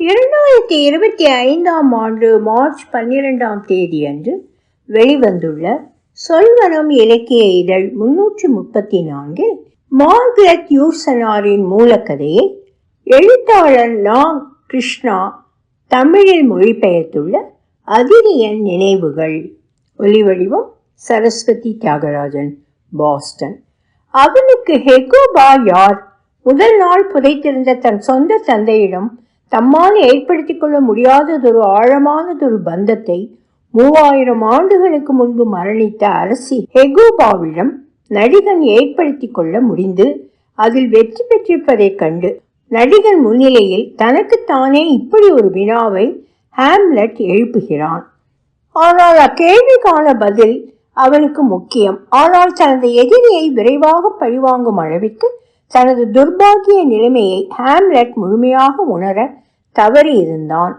இரண்டாயிரத்தி இருபத்தி ஐந்தாம் ஆண்டு மார்ச் பன்னிரெண்டாம் தேதி அன்று வெளிவந்துள்ள சொல்வனம் இலக்கிய இதழ் முன்னூற்றி முப்பத்தி நான்கில் மார்கரெட் யூசனாரின் மூலக்கதையை எழுத்தாளர் நா கிருஷ்ணா தமிழில் மொழிபெயர்த்துள்ள அதிரியன் நினைவுகள். ஒலிவடிவம் சரஸ்வதி தியாகராஜன் பாஸ்டன். அவனுக்கு ஹெகோபா யார்? முதல் நாள் புதைத்திருந்த தன் சொந்த தந்தையிடம் தம்மால் ஏற்படுத்திக் கொள்ள முடியாததொரு ஆழமானதொரு பந்தத்தை மூவாயிரம் ஆண்டுகளுக்கு முன்பு மரணித்த அரசி ஹெகூபாவிடம் நடிகன் ஏற்படுத்திக் கொள்ள முடிந்து அதில் வெற்றி பெற்றிருப்பதைக் கண்டு நடிகன் முன்னிலையில் தனக்குத்தானே இப்படி ஒரு வினாவை ஹாம்லெட் எழுப்புகிறான். ஆனால் அக்கேள்விக்கான பதில் அவனுக்கு முக்கியம். ஆனால் தனது எதிரியை விரைவாக பழிவாங்கும் அளவிற்கு தனது துர்பாகிய நிலைமையை ஹாம்லெட் முழுமையாக உணர தவறி இருந்தான்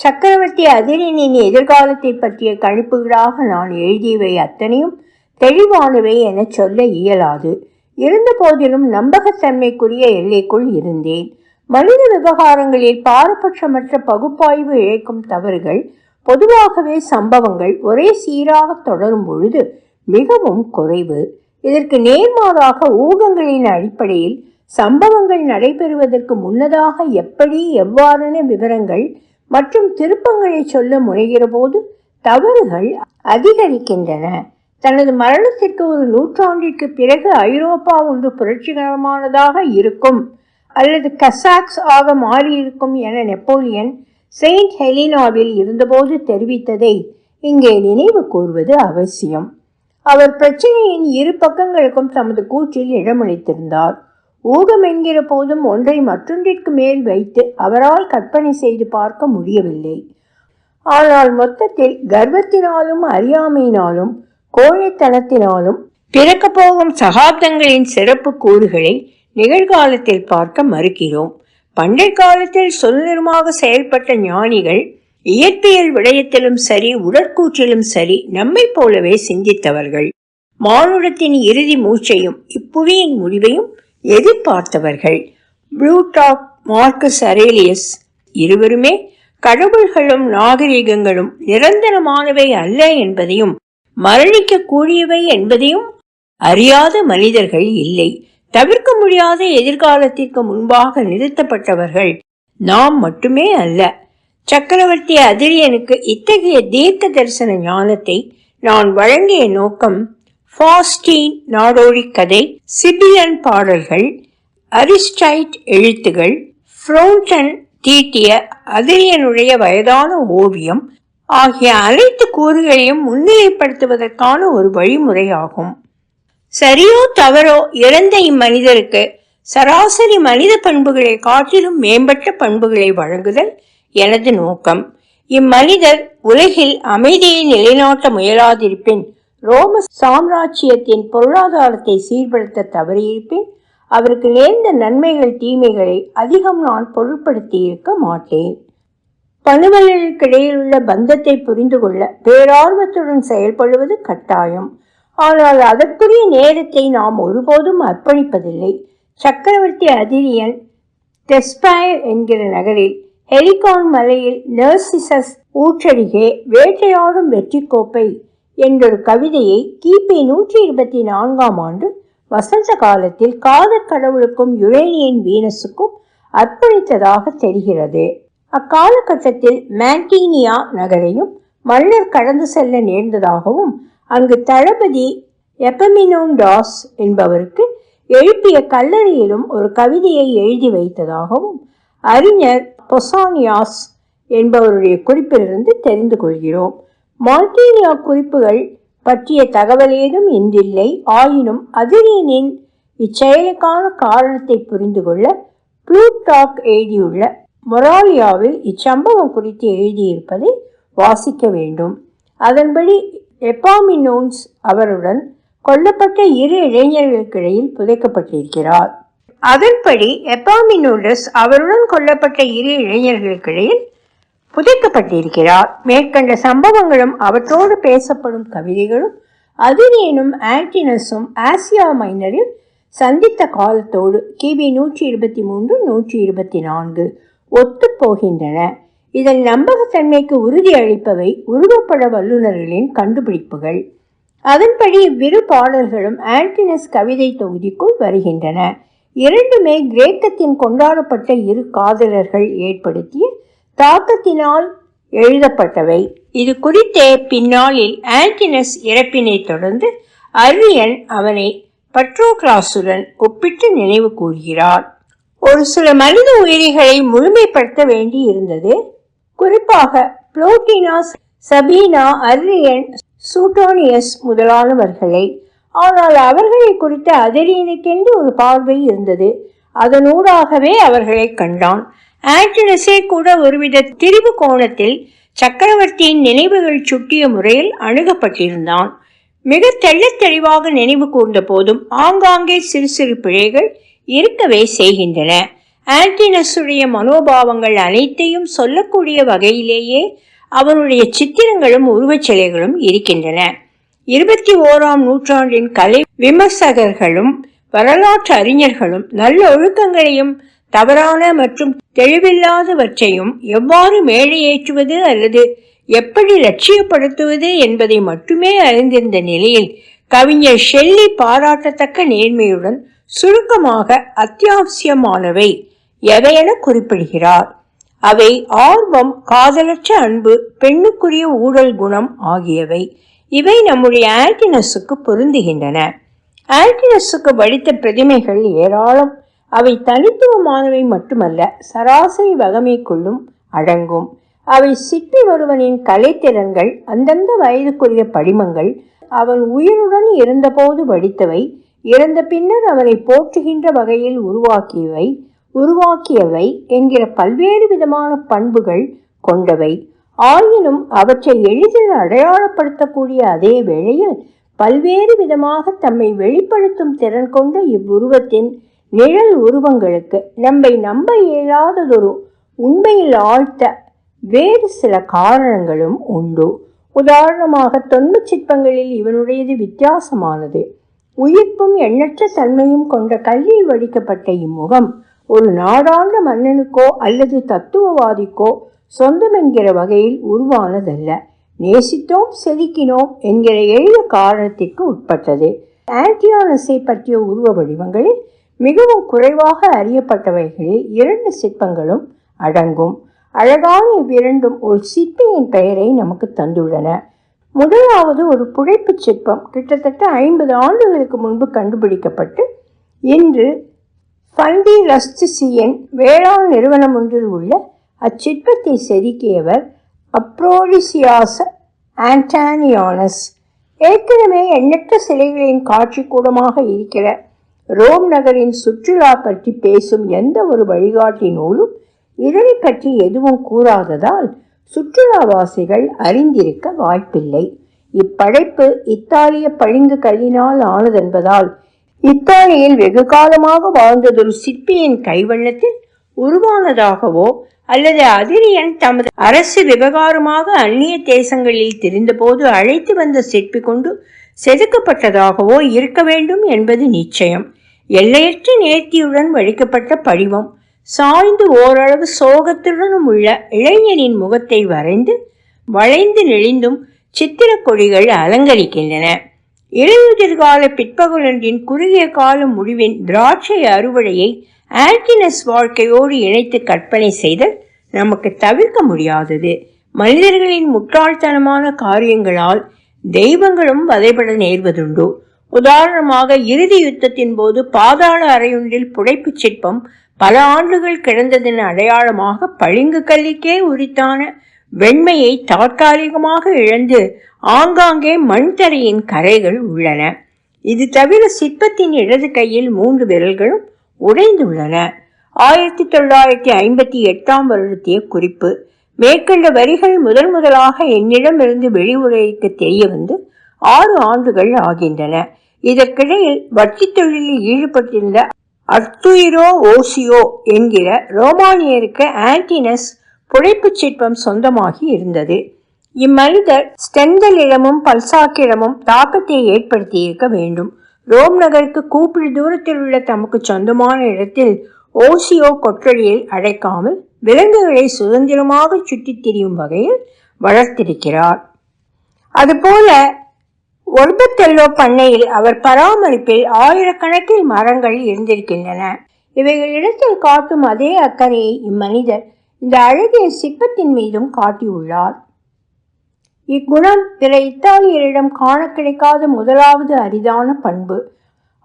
சக்கரவர்த்தி அதிரனின் எதிர்காலத்தை பற்றிய கணிப்புகளாக நான் எழுதியவை அத்தனையும் தெளிவானவை என சொல்ல இயலாது. இருந்த போதிலும் நம்பகத்தன்மைக்குரிய எல்லைக்குள் இருந்தேன். மனித விவகாரங்களில் பாரபட்சமற்ற பகுப்பாய்வு இழைக்கும் தவறுகள் பொதுவாகவே சம்பவங்கள் ஒரே சீராக தொடரும் பொழுது மிகவும் குறைவு. இதற்கு நேர்மாறாக ஊகங்களின் அடிப்படையில் சம்பவங்கள் நடைபெறுவதற்கு முன்னதாக எப்படி எவ்வாறான விவரங்கள் மற்றும் திருப்பங்களை சொல்ல முனைகிற போது தவறுகள் அதிகரிக்கின்றன. தனது மரணத்திற்கு ஒரு நூற்றாண்டிற்கு பிறகு ஐரோப்பா ஒன்று புரட்சிகரமானதாக இருக்கும் அல்லது கசாக்ஸ் ஆக மாறியிருக்கும் என நெப்போலியன் செயின்ட் ஹெலினாவில் இருந்தபோது தெரிவித்ததை இங்கே நினைவு கூறுவது அவசியம். அவர் பிரச்சனையின் இரு பக்கங்களுக்கும் தமது கூற்றில் இடமளித்திருந்தார். ஊகம் என்கிற போதும் ஒன்றை மற்றொன்றிற்கு மேல் வைத்து அவரால் கற்பனை செய்து பார்க்க முடியவில்லை. ஆனால் மொத்தத்தில் கர்வத்தினாலும் அறியாமையினாலும் கோழைத்தனத்தினாலும் பிறக்கப் போகும் சகாப்தங்களின் சிறப்பு கூறுகளை நிகழ்காலத்தில் பார்க்க மறுக்கிறோம். பண்டை காலத்தில் சுதந்திரமாக செயல்பட்ட ஞானிகள் இயற்பியல் விடயத்திலும் சரி உடற்கூற்றிலும் சரி நம்மை போலவே சிந்தித்தவர்கள். மானுடத்தின் இறுதி மூச்சையும் இப்புவியின் முடிவையும் எதிர்பார்த்தவர்கள். ப்ளூடாக் மார்க்கஸ் அரேலியஸ் இருவருமே கடவுள்களும் நாகரிகங்களும் நிரந்தரமானவை அல்ல என்பதையும் மரணிக்க கூடியவை என்பதையும் அறியாத மனிதர்கள் இல்லை. தவிர்க்க முடியாத எதிர்காலத்திற்கு முன்பாக நிறுத்தப்பட்டவர்கள் நாம் மட்டுமே அல்ல. சக்கரவர்த்தி அதிரியனுக்கு இத்தகைய தீர்க்க தரிசன ஞானத்தை நான் வழங்கிய நோக்கம் ஃபாஸ்டீன் நாடோடி கதை சிபியன் பாடல்கள் அரிஸ்டைட் எழுத்துகள் ஃப்ரோண்டன் தீட்டிய அதிரியனுடைய வயதான ஓவியம் ஆகிய அனைத்து கூறுகளையும் முன்னிலைப்படுத்துவதற்கான ஒரு வழிமுறையாகும். சரியோ தவறோ இறந்த இம்மனிதருக்கு சராசரி மனித பண்புகளை காட்டிலும் மேம்பட்ட பண்புகளை வழங்குதல் எனது நோக்கம் இம்மனிதர் உலகில் அமைதியை நிலைநாட்ட முயலாதிருப்பின் ரோம சாம்ராஜ்யத்தின் பொருளாதாரத்தை சீர்படுத்த தவறியிருப்பேன் அவருக்கு நேர்ந்த நன்மைகள் தீமைகளை அதிகம் நான் பொருட்படுத்தி இருக்க மாட்டேன். பணுவல்களுக்கிடையில் பந்தத்தை புரிந்து கொள்ள பேரார்வத்துடன் செயல்படுவது கட்டாயம். ஆனால் அதற்குரிய நேரத்தை நாம் ஒருபோதும் அர்ப்பணிப்பதில்லை. சக்கரவர்த்தி அதிரியன் தெஸ்பாயர் என்கிற நகரில் ஹெலிகான் மலையில் நர்சிசஸ் ஊற்றடிகே வேட்டையாடும் வெற்றி கோப்பை என்றொரு கவிதையை கிபி நூற்றி இருபத்தி நான்காம் ஆண்டு வசந்த காலத்தில் காதற் கடவுளுக்கும் யுரேனியன் வீனஸுக்கும் அர்ப்பணித்ததாக தெரிகிறது. அக்காலகட்டத்தில் மேண்டீனியா நகரையும் மன்னர் கடந்து செல்ல நேர்ந்ததாகவும் அங்கு தளபதி எப்பமினோண்டாஸ் என்பவருக்கு எழுப்பிய கல்லறையிலும் ஒரு கவிதையை எழுதி வைத்ததாகவும் அறிஞர் பொசானியாஸ் என்பவருடைய குறிப்பிலிருந்து தெரிந்து கொள்கிறோம். மால்டீனியா குறிப்புகள் பற்றிய தகவல் ஏதும் இன்றில்லை. ஆயினும் அதிரியனின் இச்செயலுக்கான காரணத்தை புரிந்து கொள்ள ப்ளூடாக் எழுதியுள்ள மொராலியாவில் இச்சம்பவம் குறித்து எழுதியிருப்பதை வாசிக்க வேண்டும். அதன்படி எப்பாமினோன்ஸ் அவருடன் கொல்லப்பட்ட இரு இளைஞர்களுக்கிடையில் புதைக்கப்பட்டிருக்கிறார். அதன்படி எப்பாமினோடஸ் அவருடன் கொல்லப்பட்ட இரு இளைஞர்களுக்கிடையில் புதைக்கப்பட்டிருக்கிறார். மேற்கண்ட சம்பவங்களும் அவற்றோடு பேசப்படும் கவிதைகளும் அதிரியனும் ஆன்டினஸும் ஆசியா மைனரில் சந்தித்த காலத்தோடு கிபி நூற்றி இருபத்தி மூன்று நூற்றி இருபத்தி நான்கு ஒத்துப்போகின்றன இதன் நம்பகத்தன்மைக்கு உறுதி அளிப்பவை உருவப்பட வல்லுநர்களின் கண்டுபிடிப்புகள். அதன்படி இவ்விரு பாடல்களும் ஆன்டினஸ் கவிதை தொகுதிக்குள் வருகின்றன. இரண்டுமே கிரேக்கத்தின் கொண்டாடப்பட்ட இரு காதலர்கள் ஏற்படுத்திய தாக்கத்தினால் எழுதப்பட்டவை. இது குறித்தே பின்னாளில் ஆன்டினஸ் இறப்பினை தொடர்ந்து அரியன் அவனை பட்ரோகிளாஸுடன் ஒப்பிட்டு நினைவு கூறுகிறார். ஒரு சில மனித உயிரிகளை முழுமைப்படுத்த வேண்டி இருந்தது. குறிப்பாக புளோட்டினாஸ் சபீனா அர்ரியன் சூட்டோனியஸ் முதலானவர்களை ஆனால் அவர்களை குறித்த அதிரியனுக்கென்று ஒரு பார்வை இருந்தது. அதனூடாகவே அவர்களை கண்டான். ஆண்டனஸே கூட ஒருவித திரிவு கோணத்தில் சக்கரவர்த்தியின் நினைவுகள் சுட்டிய முறையில் அணுகப்பட்டிருந்தான். மிக தெள்ளத் தெளிவாக நினைவு கூர்ந்த போதும் ஆங்காங்கே சிறு சிறு பிழைகள் இருக்கவே செய்கின்றன. ஆன்டினஸுடைய மனோபாவங்கள் அனைத்தையும் சொல்லக்கூடிய வகையிலேயே அவனுடைய சித்திரங்களும் உருவச் சிலைகளும் இருக்கின்றன. இருபத்தி ஓராம் நூற்றாண்டின் கலை விமர்சகர்களும் வரலாற்று அறிஞர்களும் நல்ல ஒழுக்கங்களையும் தவறான மற்றும் தெளிவில்லாதவற்றையும் எவ்வாறு மேடையேற்றுவது அல்லது எப்படி லட்சியப்படுத்துவது என்பதை மட்டுமே அறிந்திருந்த நிலையில் கவிஞர் ஷெல்லி பாராட்டத்தக்க நேர்மையுடன் சுருக்கமாக அத்தியாவசியமானவை எவையென குறிப்பிடுகிறார். அவை ஆர்வம் காதலற்ற அன்பு பெண்ணுக்குரிய ஊழல் குணம் ஆகியவை. இவை நம்முடைய ஆல்டினஸுக்கு பொருந்துகின்றன. ஆல்டினஸுக்கு வடித்த பிரதிமைகள் ஏராளம். அவை தனித்துவமானவை மட்டுமல்ல சராசரி வகமைக்குள்ளும் அடங்கும். அவை சிற்பி ஒருவனின் கலைத்திறன்கள் அந்தந்த வயதுக்குரிய படிமங்கள் அவன் உயிருடன் இருந்தபோது வடித்தவை இறந்த பின்னர் அவனை போற்றுகின்ற வகையில் உருவாக்கியவை உருவாக்கியவை என்கிற பல்வேறு விதமான பண்புகள் கொண்டவை. ஆயினும் அவற்றை எளிதில் அடையாளப்படுத்தக்கூடிய அதே வேளையில் பல்வேறு விதமாக தம்மை வெளிப்படுத்தும் திறன் கொண்ட இவ்வுருவத்தின் நிழல் உருவங்களுக்கு நம்மை நம்ப இயலாததொரு உண்மையில் ஆழ்த்த வேறு சில காரணங்களும் உண்டு. உதாரணமாக தொன்ம சிற்பங்களில் இவனுடையது வித்தியாசமானது. உயிர்ப்பும் எண்ணற்ற தன்மையும் கொண்ட கல்லில் வடிக்கப்பட்ட இம்முகம் ஒரு நாடாண்ட மன்னனுக்கோ அல்லது தத்துவவாதிக்கோ சொந்தம் என்கிற வகையில் உருவானதல்ல. நேசித்தோம் செதுக்கினோம் என்கிற எளிய காரணத்திற்கு உட்பட்டது. ஆன்டியானஸை பற்றிய உருவ வடிவங்களில் மிகவும் குறைவாக அறியப்பட்டவைகளில் இரண்டு சிற்பங்களும் அடங்கும். அழகான இவ்விரண்டும் ஒரு சிற்பியின் பெயரை நமக்கு தந்துள்ளன. முதலாவது ஒரு புடைப்புச் சிற்பம் கிட்டத்தட்ட ஐம்பது ஆண்டுகளுக்கு முன்பு கண்டுபிடிக்கப்பட்டு இன்று ஃபண்டி லஸ்டிசியன் வேளாண் நிறுவனம் ஒன்றில் உள்ள அச்சிற்பத்தை செதுக்கியவர் அப்ரோடிசியாச ஆண்டானியானஸ். ஏற்கனவே எண்ணற்ற சிலைகளின் காட்சி கூடமாக இருக்கிற ரோம் நகரின் சுற்றுலா பற்றி பேசும் எந்த ஒரு வழிகாட்டி நூலும் இதனை பற்றி எதுவும் கூறாததால் சுற்றுலாவாசிகள் அறிந்திருக்க வாய்ப்பில்லை. இப்படைப்பு இத்தாலிய பளிங்கு கல்லினால் ஆனதென்பதால் இத்தாலியில் வெகு காலமாக வாழ்ந்ததொரு சிற்பியின் கைவண்ணத்தில் உருவானதாகவோ அல்லது அதிரியன் தமது அரசு விவகாரமாக அந்நிய தேசங்களில் தெரிந்தபோது அழைத்து வந்த சிற்பி கொண்டு செதுக்கப்பட்டதாகவோ இருக்க வேண்டும் என்பது நிச்சயம். எல்லையற்ற நேர்த்தியுடன் வழிக்கப்பட்ட படிவம் சாய்ந்து ஓரளவு சோகத்துடனும் உள்ள இளைஞனின் முகத்தை வரைந்து வளைந்து நெளிந்தும் சித்திர கொடிகள் அலங்கரிக்கின்றன. இலையுதிர்கால பிற்பகலொன்றின் குறுகிய கால முடிவின் திராட்சை அறுவடையை ஆன்டினஸ் வாழ்க்கையோடு இணைத்து கற்பனை செய்தல் நமக்கு தவிர்க்க முடியாதது. மனிதர்களின் முட்டாள்தனமான காரியங்களால் தெய்வங்களும் வதைபட நேர்வதுண்டு. உதாரணமாக இறுதி யுத்தத்தின் போது பாதாள அறையொன்றில் புடைப்புச் சிற்பம் பல ஆண்டுகள் கிடந்ததன் அடையாளமாக பளிங்கு கல்லிக்கே உரித்தான வெண்மையை தற்காலிகமாக இழந்து ஆங்காங்கே மண்தரையின் கரைகள் உள்ளன. இது தவிர சிற்பத்தின் இடது கையில் மூன்று விரல்களும் உடைந்துள்ளன. ஆயிரத்தி தொள்ளாயிரத்தி ஐம்பத்தி எட்டாம் வருடத்திய குறிப்பு மேற்கண்ட வரிகள் முதன் முதலாக என்னிடமிருந்து வெளியுறைக்கு தெரிய வந்து ஆறு ஆண்டுகள் ஆகின்றன. இதற்கிடையில் வட்டி தொழிலில் ஈடுபட்டிருந்த அர்த்துயிரோ ஓசியோ என்கிற ரோமானியருக்கு ஆன்டினஸ் புழைப்பு சிற்பம் சொந்தமாகி இருந்தது. இம்மனிதர் ஸ்டெந்தலிடமும் பல்சாக்கிடமும் தாக்கத்தை ஏற்படுத்தியிருக்க வேண்டும். ரோம் நகருக்கு கூப்பிடு தூரத்தில் உள்ள தமக்கு சொந்தமான இடத்தில் ஓசியோ கொற்றடியை அடைக்காமல் விலங்குகளை சுதந்திரமாக சுற்றித் திரியும் வகையில் வளர்த்திருக்கிறார். அதுபோல ஒர்பத்தெல்லோ பண்ணையில் அவர் பராமரிப்பில் ஆயிரக்கணக்கில் மரங்கள் இருந்திருக்கின்றன. இவைகள் இடத்தில் காட்டும் அதே அக்கறையை இம்மனிதர் இந்த அழகிய சிற்பத்தின் மீதும் காட்டியுள்ளார். இக்குணம் பிற இத்தாலியரிடம் காண கிடைக்காத முதலாவது அரிதான பண்பு.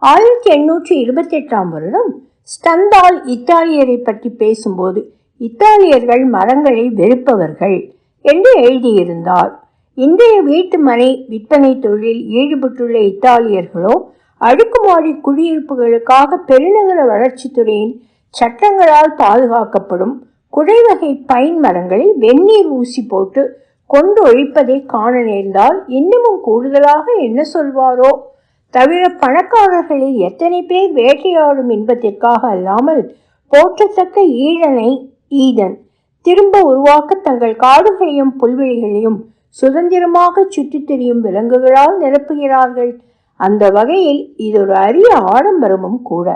ஆயிரத்தி எண்ணூற்றி இருபத்தி எட்டாம் வருடம் ஸ்டந்தால் இத்தாலியரை பற்றி பேசும்போது இத்தாலியர்கள் மரங்களை வெறுப்பவர்கள் என்று எழுதியிருந்தார். இன்றைய வீட்டு மனை விற்பனை தொழிலில் ஈடுபட்டுள்ள இத்தாலியர்களோ அடுக்குமாடி குடியிருப்புகளுக்காக பெருநகர வளர்ச்சித்துறையின் சட்டங்களால் பாதுகாக்கப்படும் குடைவகை பைன் மரங்களை வெந்நீர் ஊசி போட்டு கொண்டு ஒழிப்பதை காண நேர்ந்தால் இன்னமும் கூடுதலாக என்ன சொல்வாரோ? தவிர பணக்காரர்களில் எத்தனை பேர் வேட்டையாடும் இன்பத்திற்காக அல்லாமல் போற்றத்தக்க ஈழனை ஈதன் திரும்ப உருவாக்க தங்கள் காடுகளையும் புல்வெளிகளையும் சுதந்திரமாக சுற்றித் திரியும் விலங்குகளால் நிரப்புகிறார்கள். அந்த வகையில் இது ஒரு அரிய ஆடம்பரமும் கூட.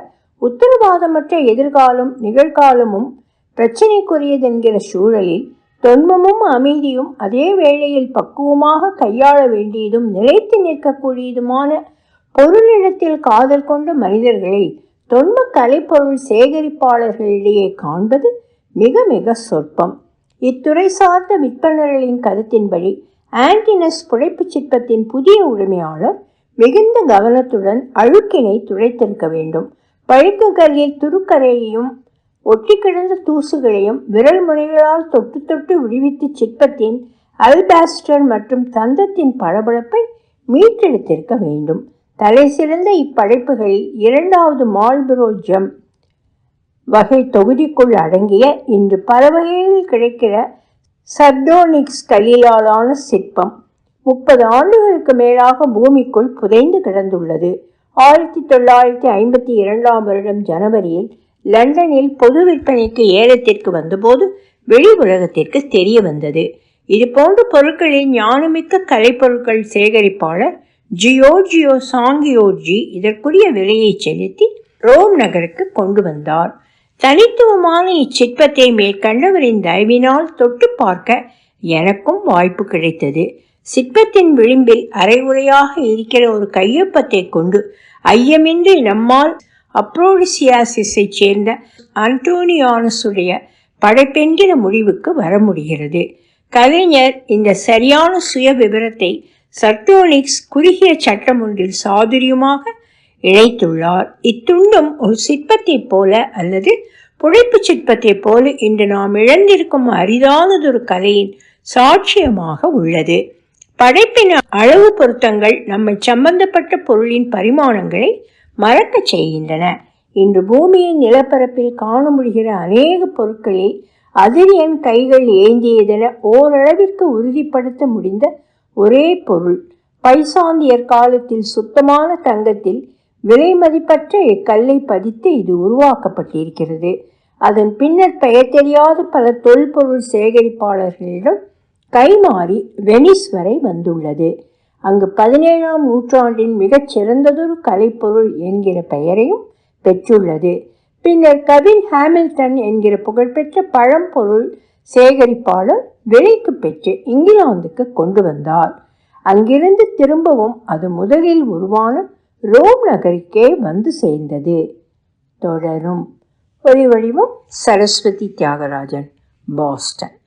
உத்தரவாதமற்ற எதிர்காலம் நிகழ்காலமும் பிரச்சனைக்குரியதென்கிற சூழலில் தொன்மமும் அமைதியும் அதே வேளையில் பக்குவமாக கையாள வேண்டியதும் நிலைத்து நிற்கக்கூடியதுமான பொருளிடத்தில் காதல் கொண்ட மனிதர்களை தொன்ம கலைப்பொருள் சேகரிப்பாளர்களிடையே காண்பது மிக மிக சொற்பம். இத்துறை சார்ந்த விற்பனர்களின் கருத்தின்படி ஆன்டினஸ் புடைப்புச் சிற்பத்தின் புதிய உரிமையாளர் மிகுந்த கவனத்துடன் அழுக்கினை துடைத்திருக்க வேண்டும். பழுக்கு கல்லில் துருக்கரையையும் ஒட்டி கிடந்த தூசுகளையும் விரல் முனைகளால் தொட்டு தொட்டு விடுவித்து சிற்பத்தின் அல்பாஸ்டர் மற்றும் தந்தத்தின் பளபளப்பை மீட்டெடுத்திருக்க வேண்டும். தலை சிறந்த இப்படைப்புகளில் இரண்டாவது மால்பரோ ஜம் வகை தொகுதிக்குள் அடங்கிய இன்று பல வகையில் கிடைக்கிற சர்டோனிக்ஸ் கலிலாலான சிற்பம் முப்பது ஆண்டுகளுக்கு மேலாக பூமிக்குள் புதைந்து கிடந்துள்ளது. ஆயிரத்தி தொள்ளாயிரத்தி ஐம்பத்தி இரண்டாம் வருடம் ஜனவரியில் லண்டனில் பொது விற்பனைக்கு ஏலத்திற்கு வந்தபோது வெளி உலகத்திற்கு தெரிய வந்தது. இது போன்ற பொருட்களில் ஞானமிக்க கலைப்பொருட்கள் சேகரிப்பாளர் ஜியோஜியோ சாங்கியோஜி இதற்குரிய விலையை செலுத்தி ரோம் நகருக்கு கொண்டு வந்தார். தனித்துவமான இச்சிற்பத்தை மேற்கண்டவரின் தயவினால் தொட்டு பார்க்க எனக்கும் வாய்ப்பு கிடைத்தது. சிற்பத்தின் விளிம்பில் அரைகுறையாக இருக்கிற ஒரு கையொப்பத்தை கொண்டு ஐயமின்றி நம்மால் அப்ரோடிசியாசிஸை சேர்ந்த அன்டோனியானஸுடைய படைப்பெண்கிற முடிவுக்கு வர முடிகிறது கலைஞர் இந்த சரியான சுய விவரத்தை சர்டோனிக்ஸ் குறுகிய சட்டம் ஒன்றில் சாதுரியமாக இழைத்துள்ளார். இத்துண்டும் ஒரு சிற்பத்தைப் போல அல்லது புழைப்பு சிற்பத்தைப் போல இன்று நாம் இழந்திருக்கும் அரிதானதொரு கலையின் சாட்சியமாக உள்ளது. படைப்பின் அளவு பொருத்தங்கள் நம்மை சம்பந்தப்பட்ட பொருளின் பரிமாணங்களை மறக்கச் செய்கின்றன. இன்று பூமியின் நிலப்பரப்பில் காண முடிகிற அநேக பொருட்களில் அதிரியன் கைகள் ஏந்தியதென ஓரளவிற்கு உறுதிப்படுத்த முடிந்த ஒரே பொருள். பைசாந்தியர் காலத்தில் சுத்தமான தங்கத்தில் விலை மதிப்பற்ற இக்கல்லை பதித்து இது உருவாக்கப்பட்டிருக்கிறது. அதன் பின்னர் பெயர் தெரியாத பல தொல்பொருள் சேகரிப்பாளர்களிடம் கைமாறி வெனிஸ் வரை வந்துள்ளது. அங்கு பதினேழாம் நூற்றாண்டின் மிகச் சிறந்ததொரு கலைப்பொருள் என்கிற பெயரையும் பெற்றுள்ளது. பின்னர் கவின் ஹாமில்டன் என்கிற புகழ்பெற்ற பழம்பொருள் சேகரிப்பாளர் விலைக்கு பெற்று இங்கிலாந்துக்கு கொண்டு வந்தார். அங்கிருந்து திரும்பவும் அது முதலில் உருவான ரோம் நகருக்கே வந்து சேர்ந்தது. தொடரும். ஒரு வடிவம் சரஸ்வதி தியாகராஜன் பாஸ்டன்.